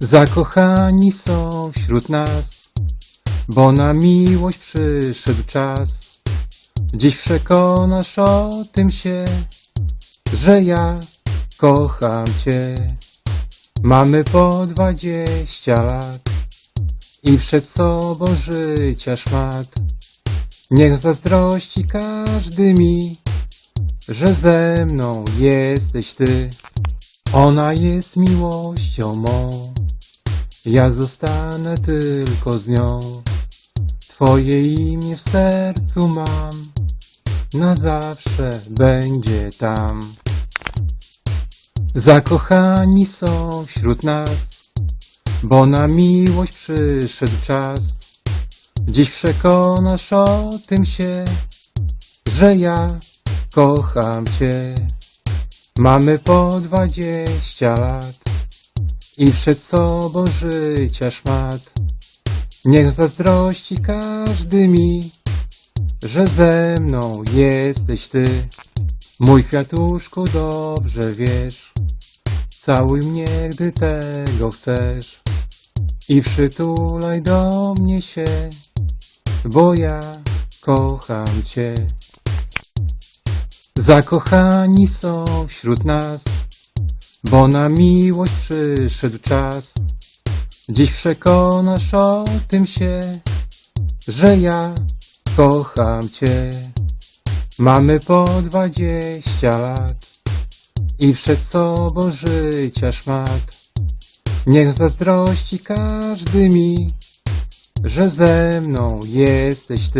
Zakochani są wśród nas, bo na miłość przyszedł czas. Dziś przekonasz o tym się, że ja kocham Cię. Mamy po dwadzieścia lat i przed sobą życia szmat. Niech zazdrości każdy mi, że ze mną jesteś Ty. Ona jest miłością mą, ja zostanę tylko z nią. Twoje imię w sercu mam, na zawsze będzie tam. Zakochani są wśród nas, bo na miłość przyszedł czas. Dziś przekonasz o tym się, że ja kocham Cię. Mamy po dwadzieścia lat i przed sobą życia szmat. Niech zazdrości każdy mi, że ze mną jesteś Ty. Mój kwiatuszku dobrze wiesz, całuj mnie, gdy tego chcesz i przytulaj do mnie się, bo ja kocham Cię. Zakochani są wśród nas, bo na miłość przyszedł czas. Dziś przekonasz o tym się, że ja kocham Cię. Mamy po dwadzieścia lat i przed sobą życia szmat. Niech zazdrości każdy mi, że ze mną jesteś Ty.